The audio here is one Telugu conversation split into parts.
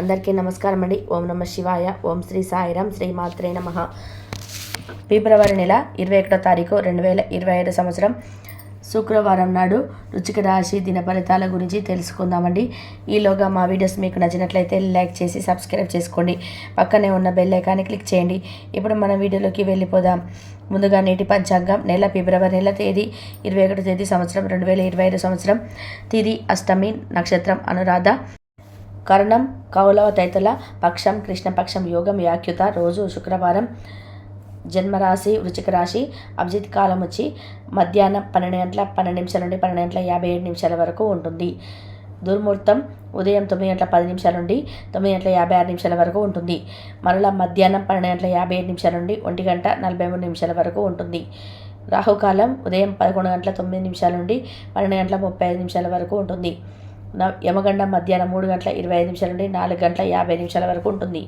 అందరికీ నమస్కారం అండి. ఓం నమ శివాయ. ఓం శ్రీ సాయిరాం శ్రీ మాత్రే నమ. ఫిబ్రవరి నెల ఇరవై ఒకటో తారీఖు రెండు వేల ఇరవై ఐదు సంవత్సరం శుక్రవారం నాడు రుచిక రాశి దిన ఫలితాల గురించి తెలుసుకుందామండి. ఈలోగా మా వీడియోస్ మీకు నచ్చినట్లయితే లైక్ చేసి సబ్స్క్రైబ్ చేసుకోండి. పక్కనే ఉన్న బెల్ ఐకాన్ని క్లిక్ చేయండి. ఇప్పుడు మన వీడియోలోకి వెళ్ళిపోదాం. ముందుగా నేటి పంచాంగం. నెల ఫిబ్రవరి నెల తేదీ ఇరవై ఒకటో తేదీ సంవత్సరం రెండు వేల ఇరవై ఐదు సంవత్సరం. తిది అష్టమి నక్షత్రం అనురాధ. కరణం కౌలవ తైతల పక్షం కృష్ణపక్షం యోగం వ్యాఖ్యుత రోజు శుక్రవారం జన్మరాశి వృచిక రాశి అభిజిత్ కాలం వచ్చి మధ్యాహ్నం పన్నెండు గంటల పన్నెండు నిమిషాల నుండి పన్నెండు గంటల యాభై ఏడు నిమిషాల వరకు ఉంటుంది. దుర్ముహూర్తం ఉదయం తొమ్మిది గంటల పది నిమిషాల నుండి తొమ్మిది గంటల యాభై ఆరు నిమిషాల వరకు ఉంటుంది. మరలా మధ్యాహ్నం పన్నెండు గంటల యాభై ఏడు నిమిషాల నుండి ఒంటి గంట నలభై మూడు నిమిషాల వరకు ఉంటుంది. రాహుకాలం ఉదయం పదకొండు గంటల తొమ్మిది నిమిషాల నుండి పన్నెండు గంటల ముప్పై ఐదు నిమిషాల వరకు ఉంటుంది. యమగండం మధ్యాహ్నం మూడు గంటల ఇరవై ఐదు నిమిషాల నుండి నాలుగు గంటల యాభై నిమిషాల వరకు ఉంటుంది.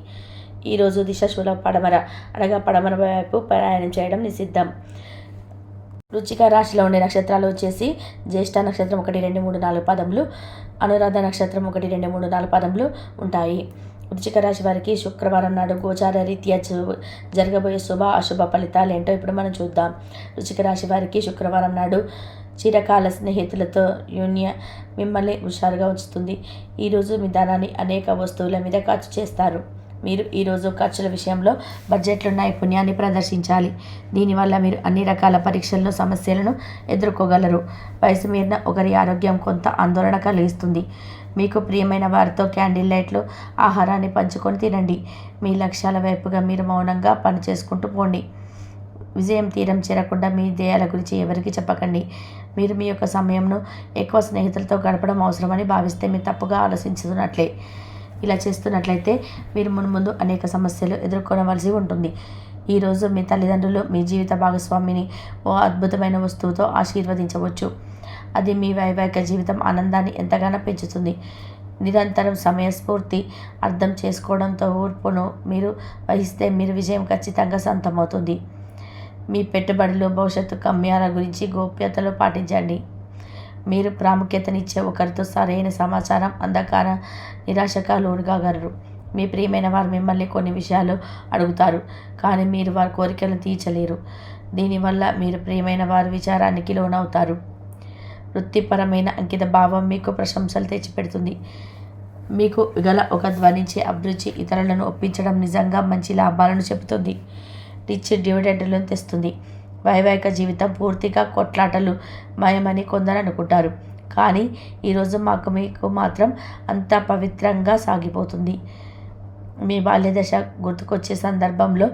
ఈరోజు దిశ శూల పడమర. అనగా పడమర వైపు ప్రయాణం చేయడం నిషిద్ధం. రుచిక రాశిలో ఉండే నక్షత్రాలు వచ్చేసి జ్యేష్ఠ నక్షత్రం ఒకటి రెండు మూడు నాలుగు పదములు అనురాధ నక్షత్రం ఒకటి రెండు మూడు నాలుగు పదములు ఉంటాయి. వృచ్చిక రాశి వారికి శుక్రవారం నాడు గోచార రీత్యా జరగబోయే శుభ అశుభ ఫలితాలు ఏంటో ఇప్పుడు మనం చూద్దాం. వృచ్చిక రాశి వారికి శుక్రవారం నాడు చిరకాల స్నేహితులతో యూనియ మిమ్మల్ని హుషారుగా ఉంచుతుంది. ఈరోజు మీ ధనాన్ని అనేక వస్తువుల మీద ఖర్చు చేస్తారు. మీరు ఈరోజు ఖర్చుల విషయంలో బడ్జెట్లో నైపుణ్యాన్ని ప్రదర్శించాలి. దీనివల్ల మీరు అన్ని రకాల పరీక్షలను సమస్యలను ఎదుర్కోగలరు. వయసు మీరిన ఒకరి ఆరోగ్యం కొంత ఆందోళన కలిగిస్తుంది. మీకు ప్రియమైన వారితో క్యాండిల్ లైట్లు ఆహారాన్ని పంచుకొని తినండి. మీ లక్ష్యాల వైపుగా మీరు మౌనంగా పనిచేసుకుంటూ పోండి. విజయం తీరం చేరకుండా మీ ధ్యేయాల గురించి ఎవరికి చెప్పకండి. మీరు మీ యొక్క సమయంను ఎక్కువ స్నేహితులతో గడపడం అవసరమని భావిస్తే మీరు తప్పుగా ఆలోచించుతున్నట్లే. ఇలా చేస్తున్నట్లయితే మీరు మున్ముందు అనేక సమస్యలు ఎదుర్కొనవలసి ఉంటుంది. ఈరోజు మీ తల్లిదండ్రులు మీ జీవిత భాగస్వామిని ఓ అద్భుతమైన వస్తువుతో ఆశీర్వదించవచ్చు. అది మీ వైవాహిక జీవితం ఆనందాన్ని ఎంతగానో పెంచుతుంది. నిరంతరం సమయస్ఫూర్తి అర్థం చేసుకోవడంతో ఓర్పును మీరు వహిస్తే మీరు విజయం ఖచ్చితంగా సొంతమవుతుంది. మీ పెట్టుబడులు భవిష్యత్తు గమ్యాల గురించి గోప్యతలు పాటించండి. మీరు ప్రాముఖ్యతనిచ్చే ఒకరితో సరైన సమాచారం అంధకార నిరాశకాలు లోనుగాగలరు. మీ ప్రియమైన వారు మిమ్మల్ని కొన్ని విషయాలు అడుగుతారు కానీ మీరు వారి కోరికలను తీర్చలేరు. దీనివల్ల మీరు ప్రియమైన వారి విచారానికి లోనవుతారు. వృత్తిపరమైన అంకిత భావం మీకు ప్రశంసలు తెచ్చిపెడుతుంది. మీకు గల ఒక ధ్వనించే అభిరుచి ఇతరులను ఒప్పించడం నిజంగా మంచి లాభాలను చెబుతుంది. రిచ్ డివిడెండ్లను తెస్తుంది. వైవాహిక జీవితం పూర్తిగా కొట్లాటలు మయమని కొందరు అనుకుంటారు. కానీ ఈరోజు మాకు మీకు మాత్రం అంత పవిత్రంగా సాగిపోతుంది. మీ బాల్యదశ గుర్తుకొచ్చే సందర్భంలో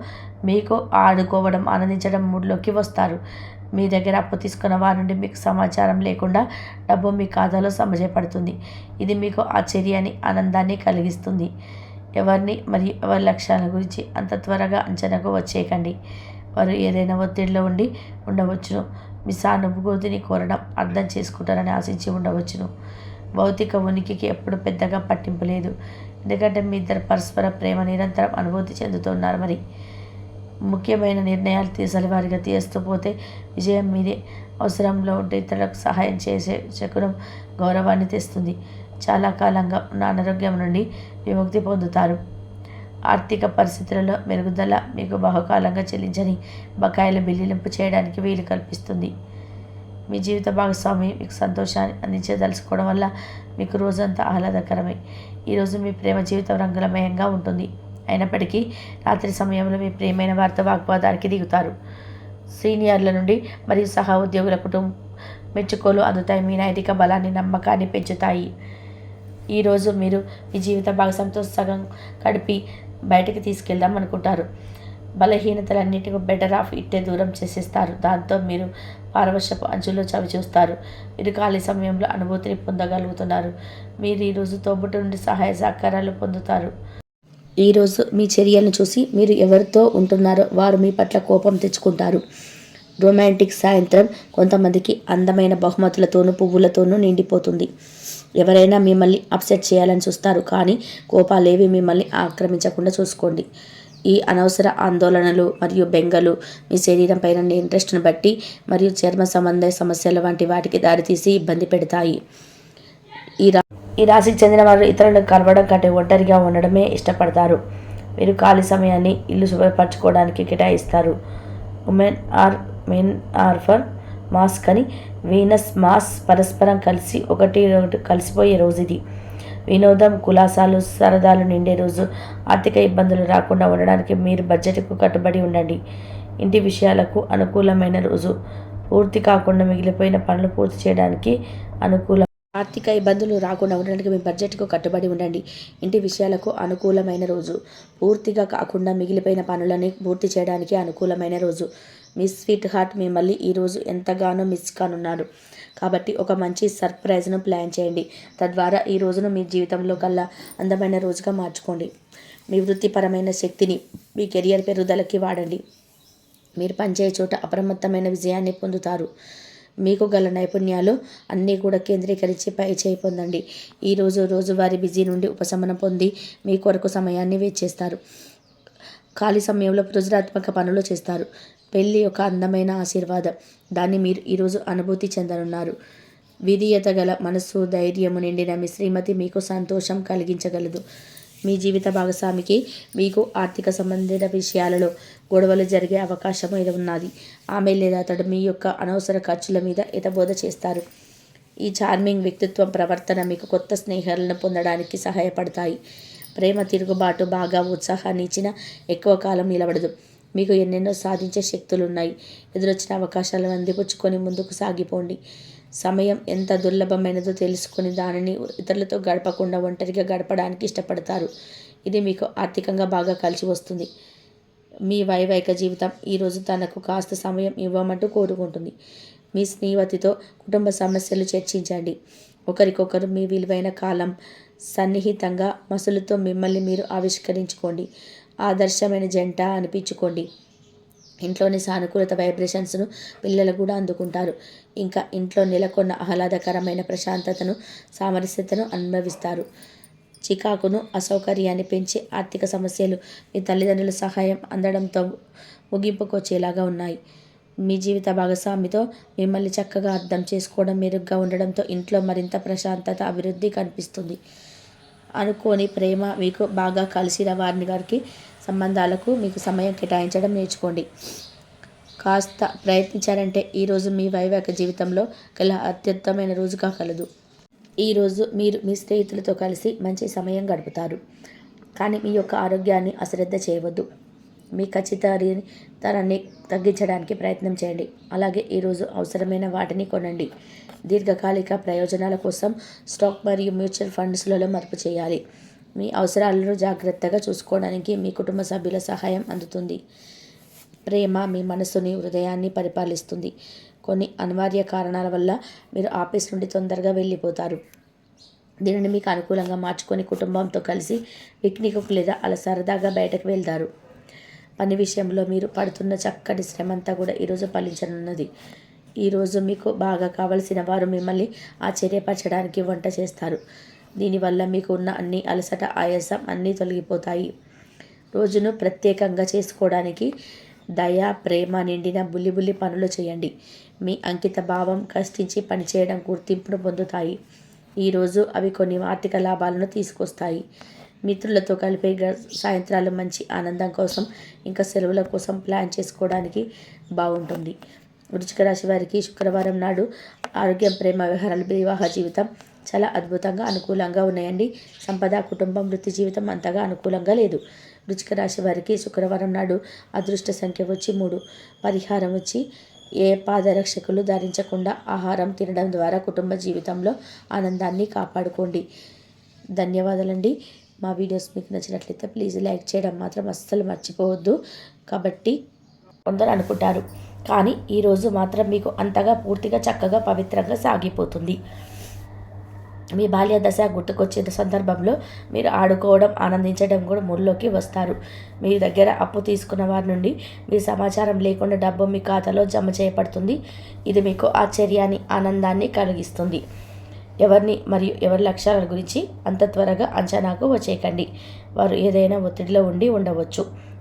మీకు ఆడుకోవడం ఆనందించడం మూడ్లోకి వస్తారు. మీ దగ్గర అప్పు తీసుకున్న వారి నుండి మీకు సమాచారం లేకుండా డబ్బు మీ ఖాతాలో సమజపడుతుంది ఇది మీకు ఆశ్చర్యాన్ని ఆనందాన్ని కలిగిస్తుంది. ఎవరిని మరియు ఎవరి లక్ష్యాల గురించి అంత త్వరగా అంచనాకు వచ్చేయకండి. వారు ఏదైనా ఒత్తిడిలో ఉండి ఉండవచ్చును. మీ సానుభూతిని కోరడం అర్థం చేసుకుంటారని ఆశించి ఉండవచ్చును. భౌతిక ఉనికికి ఎప్పుడు పెద్దగా పట్టింపు లేదు. ఎందుకంటే మీ ఇద్దరు పరస్పర ప్రేమ నిరంతరం అనుభూతి చెందుతున్నారు మరి. ముఖ్యమైన నిర్ణయాలు తీసలి వారిగా తీస్తూ పోతే విజయం మీదే అవసరంలో ఉంటే ఇతరులకు సహాయం చేసే శకునం గౌరవాన్ని తెస్తుంది. చాలా కాలంగా ఉన్న అనారోగ్యం నుండి విముక్తి పొందుతారు. ఆర్థిక పరిస్థితులలో మెరుగుదల మీకు బహుకాలంగా చెల్లించని బకాయిల బిల్లులింపు చేయడానికి వీలు కల్పిస్తుంది. మీ జీవిత భాగస్వామి మీకు సంతోషాన్ని అందించదలుచుకోవడం వల్ల మీకు రోజంతా ఆహ్లాదకరమే. ఈరోజు మీ ప్రేమ జీవితం రంగులమయంగా ఉంటుంది. అయినప్పటికీ రాత్రి సమయంలో మీ ప్రియమైన వారితో వాగ్వాదానికి దిగుతారు. సీనియర్ల నుండి మరియు సహా ఉద్యోగుల కుటుంబం మెచ్చుకోలు అందుతాయి. మీ నైతిక బలాన్ని నమ్మకాన్ని పెంచుతాయి. ఈరోజు మీరు మీ జీవిత భాగస్వామితో సగం గడిపి బయటకు తీసుకెళ్దాం అనుకుంటారు. బలహీనతలన్నిటికీ బెటర్ ఆఫ్ ఇట్టే దూరం చేసేస్తారు. దాంతో మీరు పారవశపు అంచులో చవి చూస్తారు. మీరు ఖాళీ సమయంలో అనుభూతిని పొందగలుగుతున్నారు. మీరు ఈరోజు తోబుట్టు నుండి సహాయ సహకారాలు పొందుతారు. ఈరోజు మీ చర్యలను చూసి మీరు ఎవరితో ఉంటున్నారో వారు మీ పట్ల కోపం తెచ్చుకుంటారు. రొమాంటిక్ సాయంత్రం కొంతమందికి అందమైన బహుమతులతోనూ పువ్వులతోనూ నిండిపోతుంది. ఎవరైనా మిమ్మల్ని అప్సెట్ చేయాలని చూస్తారు కానీ కోపాలేవి మిమ్మల్ని ఆక్రమించకుండా చూసుకోండి. ఈ అనవసర ఆందోళనలు మరియు బెంగలు మీ శరీరం పైన ఇంట్రెస్ట్ను బట్టి మరియు చర్మ సంబంధ సమస్యల వంటి వాటికి దారితీసి ఇబ్బంది పెడతాయి. ఈ రా ఈ రాశికి చెందిన వారు ఇతరులకు కలవడం కంటే ఒంటరిగా ఉండడమే ఇష్టపడతారు. మీరు ఖాళీ సమయాన్ని ఇల్లు శుభ్రపరచుకోవడానికి కేటాయిస్తారు. Women are men are for mask అని వీనస్ మాస్ పరస్పరం కలిసి ఒకటి ఒకటి కలిసిపోయే రోజు ఇది. వినోదం కులాసాలు సరదాలు నిండే రోజు. ఆర్థిక ఇబ్బందులు రాకుండా ఉండడానికి మీరు బడ్జెట్కు కట్టుబడి ఉండండి. ఇంటి విషయాలకు అనుకూలమైన రోజు. పూర్తి కాకుండా మిగిలిపోయిన పనులు పూర్తి చేయడానికి అనుకూలం ఆర్థిక ఇబ్బందులు రాకుండా ఉండడానికి మీ బడ్జెట్కు కట్టుబడి ఉండండి. ఇంటి విషయాలకు అనుకూలమైన రోజు. పూర్తిగా కాకుండా మిగిలిపోయిన పనులని పూర్తి చేయడానికి అనుకూలమైన రోజు. మీ స్వీట్ హార్ట్ మిమ్మల్ని ఈరోజు ఎంతగానో మిస్ కానున్నారు కాబట్టి ఒక మంచి సర్ప్రైజ్ను ప్లాన్ చేయండి. తద్వారా ఈ రోజును మీ జీవితంలో కల్లా అందమైన రోజుగా మార్చుకోండి. మీ వృత్తిపరమైన శక్తిని మీ కెరియర్ పెరుగుదలకి వాడండి. మీరు పనిచేయ చోట అప్రమత్తమైన విజయాన్ని పొందుతారు. మీకు గల నైపుణ్యాలు అన్నీ కూడా కేంద్రీకరించి పై చేయి పొందండి. ఈరోజు రోజువారీ బిజీ నుండి ఉపశమనం పొంది మీ కొరకు సమయాన్ని వేచేస్తారు ఖాళీ సమయంలో సృజనాత్మక పనులు చేస్తారు. పెళ్ళి ఒక అందమైన ఆశీర్వాదం. దాన్ని మీరు ఈరోజు అనుభూతి చెందనున్నారు. విధీయత గల మనస్సు ధైర్యము నిండిన మీ శ్రీమతి మీకు సంతోషం కలిగించగలదు. మీ జీవిత భాగస్వామికి మీకు ఆర్థిక సంబంధిత విషయాలలో గొడవలు జరిగే అవకాశం ఇది ఉన్నది. ఆమె లేదా అతడు మీ యొక్క అనవసర ఖర్చుల మీద ఇతబోధ చేస్తారు. ఈ చార్మింగ్ వ్యక్తిత్వం ప్రవర్తన మీకు కొత్త స్నేహాలను పొందడానికి సహాయపడతాయి. ప్రేమ తిరుగుబాటు బాగా ఉత్సాహాన్ని ఇచ్చిన ఎక్కువ కాలం నిలబడదు. మీకు ఎన్నెన్నో సాధించే శక్తులు ఉన్నాయి ఎదురొచ్చిన అవకాశాలను అందిపుచ్చుకొని ముందుకు సాగిపోండి. సమయం ఎంత దుర్లభమైనదో తెలుసుకుని దానిని ఇతరులతో గడపకుండా ఒంటరిగా గడపడానికి ఇష్టపడతారు. ఇది మీకు ఆర్థికంగా బాగా కలిసి వస్తుంది. మీ వైవాహిక జీవితం ఈరోజు తనకు కాస్త సమయం ఇవ్వమంటూ కోరుకుంటుంది. మీ స్నేహితుతో కుటుంబ సమస్యలు చర్చించండి. ఒకరికొకరు మీ విలువైన కాలం సన్నిహితంగా మసులుతో మిమ్మల్ని మీరు ఆవిష్కరించుకోండి. ఆదర్శమైన జంట అనిపించుకోండి. ఇంట్లోని సానుకూలత వైబ్రేషన్స్ను పిల్లలు కూడా అందుకుంటారు. ఇంకా ఇంట్లో నెలకొన్న ఆహ్లాదకరమైన ప్రశాంతతను సామరస్యతను అనుభవిస్తారు. చికాకును అసౌకర్యాన్ని పెంచి ఆర్థిక సమస్యలు మీ తల్లిదండ్రుల సహాయం అందడంతో ముగింపుకొచ్చేలాగా ఉన్నాయి. మీ జీవిత భాగస్వామితో మిమ్మల్ని చక్కగా అర్థం చేసుకోవడం మెరుగ్గా ఉండడంతో ఇంట్లో మరింత ప్రశాంతత అభివృద్ధి కనిపిస్తుంది. అనుకోని ప్రేమ మీకు బాగా కలిసిన వారిని గారికి సంబంధాలకు మీకు సమయం కేటాయించడం నేర్చుకోండి. కాస్త ప్రయత్నించారంటే ఈరోజు మీ వైవాహిక జీవితంలో గల అత్యుత్తమైన రోజు కలదు. ఈరోజు మీరు మీ స్నేహితులతో కలిసి మంచి సమయం గడుపుతారు. కానీ మీ యొక్క ఆరోగ్యాన్ని అశ్రద్ధ చేయవద్దు. మీ ఖచ్చితరాన్ని తగ్గించడానికి ప్రయత్నం చేయండి. అలాగే ఈరోజు అవసరమైన వాటిని కొనండి. దీర్ఘకాలిక ప్రయోజనాల కోసం స్టాక్ మరియు మ్యూచువల్ ఫండ్స్లలో మార్పు చేయాలి. మీ అవసరాలను జాగ్రత్తగా చూసుకోవడానికి మీ కుటుంబ సభ్యుల సహాయం అందుతుంది. ప్రేమ మీ మనసుని హృదయాన్ని పరిపాలిస్తుంది. కొన్ని అనివార్య కారణాల వల్ల మీరు ఆఫీస్ నుండి తొందరగా వెళ్ళిపోతారు. దీనిని మీకు అనుకూలంగా మార్చుకొని కుటుంబంతో కలిసి పిక్నిక్కు లేదా అలా సరదాగా బయటకు వెళ్తారు. పని విషయంలో మీరు పడుతున్న చక్కటి శ్రమంతా కూడా ఈరోజు ఫలించనున్నది. ఈరోజు మీకు బాగా కావలసిన వారు మిమ్మల్ని ఆశ్చర్యపరచడానికి వంట చేస్తారు. దీనివల్ల మీకు ఉన్న అన్ని అలసట ఆయాసం అన్నీ తొలగిపోతాయి. రోజును ప్రత్యేకంగా చేసుకోవడానికి దయ ప్రేమ నిండిన బుల్లి బుల్లి పనులు చేయండి. మీ అంకిత భావం కష్టించి పనిచేయడం గుర్తింపును పొందుతాయి. ఈరోజు అవి కొన్ని ఆర్థిక లాభాలను తీసుకొస్తాయి. మిత్రులతో కలిపే సాయంత్రాలు మంచి ఆనందం కోసం ఇంకా సెలవుల కోసం ప్లాన్ చేసుకోవడానికి బాగుంటుంది. వృచ్చిక రాశి వారికి శుక్రవారం నాడు ఆరోగ్యం ప్రేమ వ్యవహారాలు వివాహ జీవితం చాలా అద్భుతంగా అనుకూలంగా ఉన్నాయండి. సంపద కుటుంబం వృత్తి జీవితం అంతగా అనుకూలంగా లేదు. వృచ్చిక రాశి వారికి శుక్రవారం నాడు అదృష్ట సంఖ్య వచ్చి మూడు. పరిహారం వచ్చి ఏ పాదరక్షకులు ధరించకుండా ఆహారం తినడం ద్వారా కుటుంబ జీవితంలో ఆనందాన్ని కాపాడుకోండి. ధన్యవాదాలండి. మా వీడియోస్ మీకు నచ్చినట్లయితే ప్లీజ్ లైక్ చేయడం మాత్రం అస్సలు మర్చిపోవద్దు. కాబట్టి కొందరు అనుకుంటారు. కానీ ఈరోజు మాత్రం మీకు అంతగా పూర్తిగా చక్కగా పవిత్రంగా సాగిపోతుంది. మీ బాల్య దశ గుర్తుకొచ్చే సందర్భంలో మీరు ఆడుకోవడం ఆనందించడం కూడా ముళ్ళలోకి వస్తారు. మీ దగ్గర అప్పు తీసుకున్న వారి నుండి మీ సమాచారం లేకుండా డబ్బు మీ ఖాతాలో జమ చేయబడుతుంది. ఇది మీకు ఆశ్చర్యాన్ని ఆనందాన్ని కలిగిస్తుంది. ఎవరిని మరియు ఎవరి లక్ష్యాల గురించి అంత త్వరగా అంచనాకు వచ్చేయకండి. వారు ఏదైనా ఒత్తిడిలో ఉండి ఉండవచ్చు.